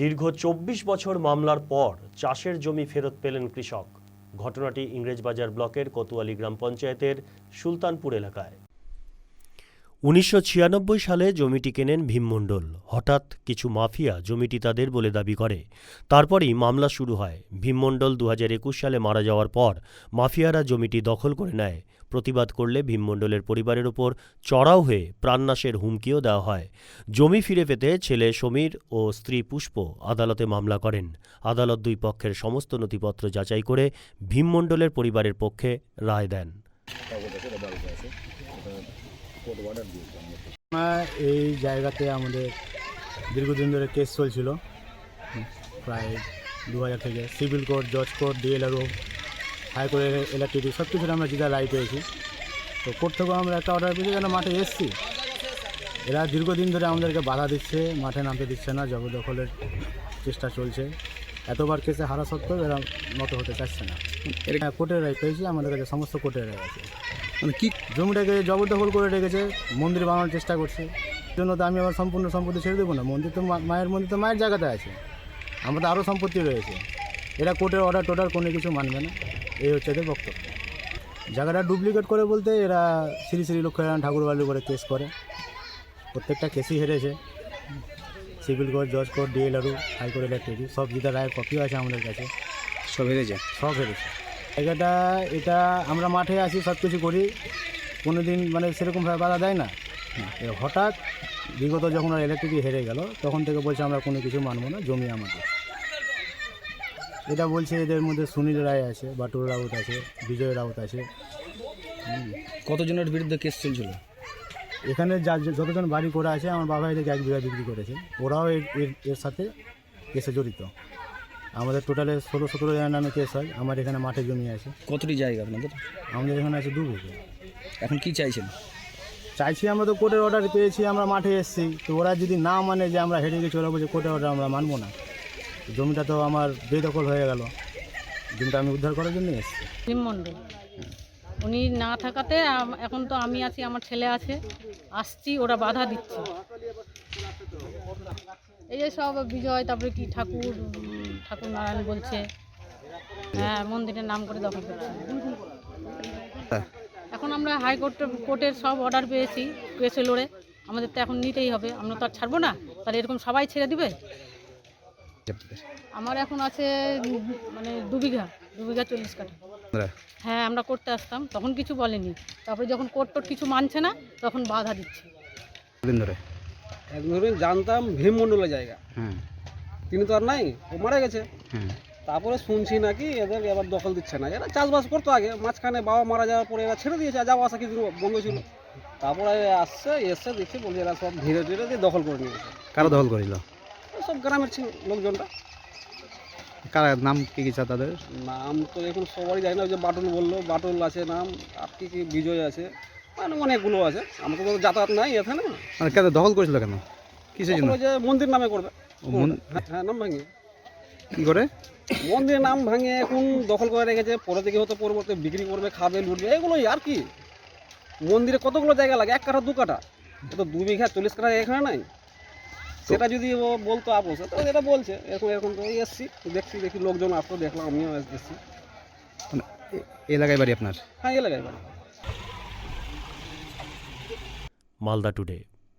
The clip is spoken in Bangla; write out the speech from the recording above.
দীর্ঘ চব্বিশ বছর মামলার পর চাষের জমি ফেরত পেলেন কৃষক। ঘটনাটি ইংরেজবাজার ব্লকের কোতোয়ালি গ্রাম পঞ্চায়েতের সুলতানপুর এলাকায়। উনিশশো ছিয়ানব্বই সালে জমিটি কেনেন ভীমমণ্ডল হঠাৎ কিছু মাফিয়া জমিটি তাদের বলে দাবি করে। তারপরই মামলা শুরু হয়। ভীমমণ্ডল দু সালে মারা যাওয়ার পর মাফিয়ারা জমিটি দখল করে নেয়। প্রতিবাদ করলে ভীমমণ্ডলের পরিবারের ওপর চড়াও হয়ে প্রাণনাশের হুমকিও দেওয়া হয়। জমি ফিরে পেতে ছেলে সমীর ও স্ত্রী পুষ্প আদালতে মামলা করেন। আদালত দুই পক্ষের সমস্ত নথিপত্র যাচাই করে ভীমমণ্ডলের পরিবারের পক্ষে রায় দেন। এই জায়গাতে আমাদের দীর্ঘদিন ধরে কেস চলছিল। প্রায় দু হাজার থেকে সিভিল কোর্ট জজ court DLRO high court electric সব কিছুতে আমরা যেটা রায় পেয়েছি। তো কোর্ট থেকেও আমরা একটা অর্ডার পেয়েছি যেন মাঠে এসছি। এরা দীর্ঘদিন ধরে আমাদেরকে বাধা দিচ্ছে মাঠে নামতে দিচ্ছে না জবরদখলের চেষ্টা চলছে। এতবার কেসে হারা সত্ত্বেও এরা নত হতে চাচ্ছে না। হ্যাঁ, কোর্টের রায় পেয়েছি আমাদের কাছে সমস্ত কোর্টের রায় আছে। মানে কি জমিটাকে জবরদখল করে রেখেছে মন্দির বানানোর চেষ্টা করছে। জন্য তো আমি আমার সম্পূর্ণ সম্পত্তি ছেড়ে দেবো না। মন্দির তো মায়ের মন্দির তো মায়ের জায়গাতে আছে। আমাদের আরও সম্পত্তি রয়েছে। এরা কোর্টের অর্ডার টোটার কোনো কিছু মানবে না। এই হচ্ছে এদের বক্তব্য। জায়গাটা ডুপ্লিকেট করে বলতে এরা শ্রী শ্রী লক্ষ্মীনারায়ণ ঠাকুর বাড়ির করে কেস করে। প্রত্যেকটা কেসই হেরেছে। সিভিল কোর্ট জজ court DLRO high court electric সব যেটা রায়ের কপিও আছে আমাদের কাছে। সব হেরেছে? সব হেরেছে। জায়গাটা এটা আমরা মাঠে আসি সব কিছু করি। কোনো দিন মানে সেরকমভাবে বাধা দেয় না। হঠাৎ বিগত যখন ওরা ইলেকট্রিক হেরে গেল তখন থেকে বলছে আমরা কোনো কিছু মানবো না জমি আমাদের। এটা বলছে এদের মধ্যে সুনীল রায় আছে বাটুল রাউত আছে বিজয় রাউত আছে। কতজনের বিরুদ্ধে কেস চলছিল? এখানে যা যতজন বাড়ি করা আছে আমার বাবা এদেরকে এক বিঘা বিক্রি করেছে। ওরাও এর এর- এর সাথে কেসে জড়িত। আমাদের টোটালে ষোলো সতেরো জনের নামে কেস হয় আমার এখানে মাঠে জমি আছে। কতটি জায়গা আপনাদের? আমাদের এখানে আছে দু বিঘে এখন কি চাইছেন? চাইছি আমরা তো কোর্টের অর্ডার পেয়েছি আমরা মাঠে এসেছি। তো ওরা যদি না মানে যে আমরা হেরে গেছি ওরা বলছে কোর্টের অর্ডার আমরা মানবো না। জমিটা তো আমার বেদখল হয়ে গেল। জমিটা আমি উদ্ধার করার জন্য এসেছি। মণ্ডল। উনি না থাকাতে এখন তো আমি আছি আমার ছেলে আছে। আসছি ওরা বাধা দিচ্ছে। এই যে সব বিজয় তারপরে কি ঠাকুর ঠাকুর নারায়ণ বলছে হ্যাঁ মন্দিরের নাম করে দখল করছে। এখন আমরা হাইকোর্টের কোর্টের সব অর্ডার পেয়েছি কেসে লড়ে। আমাদের তো এখন নিতেই হবে আমরা তো আর ছাড়বো না। তাহলে এরকম সবাই ছেড়ে দিবে? আমার এখন আছে মানে দু বিঘা দু বিঘা চল্লিশ কাঠা। হ্যাঁ। আমরা করতে আসতাম তখন কিছু বলেনি। তারপরে যখন কোর্ট টোট কিছু মানছে না তখন বাধা দিচ্ছে। ধরে জানতাম ভীমমণ্ডলের জায়গা। হ্যাঁ। তিনি তো আর নাই ও মারা গেছে। হ্যাঁ। তারপরে শুনছি নাকি এদের এবার দখল দিচ্ছে না এরা চাষবাস করতো আগে মাঝখানে বাবা মারা যাওয়ার পরে এরা ছেড়ে দিয়েছে যাওয়া আসা কিছু বন্ধ ছিল। তারপরে আসছে এসে দেখছি বলছে এরা সব ধীরে ধীরে দিয়ে দখল করে নিয়েছে। কারা দখল করিল? সব গ্রামের ছিল লোকজনটা কারা নাম কি কি তাদের? নাম তো এখন সবারই জানি না ওই যে বাটুল বলল বাটুল আছে নাম আর কি কি বিজয় আছে মানে অনেকগুলো আছে। আমরা তো যাতায়াত নাই এখানে। মানে কেন দখল করেছিল কেন? কিসের জন্য? ওই যে মন্দির নামে করবে। নাম ভাঙিয়ে কি করে? মন্দিরের নাম ভাঙিয়ে এখন দখল করে রেখেছে পরে থেকে হয়তো পরবর্তী বিক্রি করবে খাবে লুটবে এগুলোই আর কি? মন্দিরে কতগুলো জায়গা লাগে? এক কাঠা দু কাঠা। এ তো দু বিঘা চল্লিশ কাঠা এখানে নাই। সেটা যদি ও বলতো আপোষ তো এটা বলছে। এরকম এরকম তো এসছি দেখছি দেখি লোকজন আসতো দেখলাম আমিও এসেছি। মানে এলাকায় বাড়ি আপনার? হ্যাঁ এলাকায় বাড়ি। মালদা টুডে।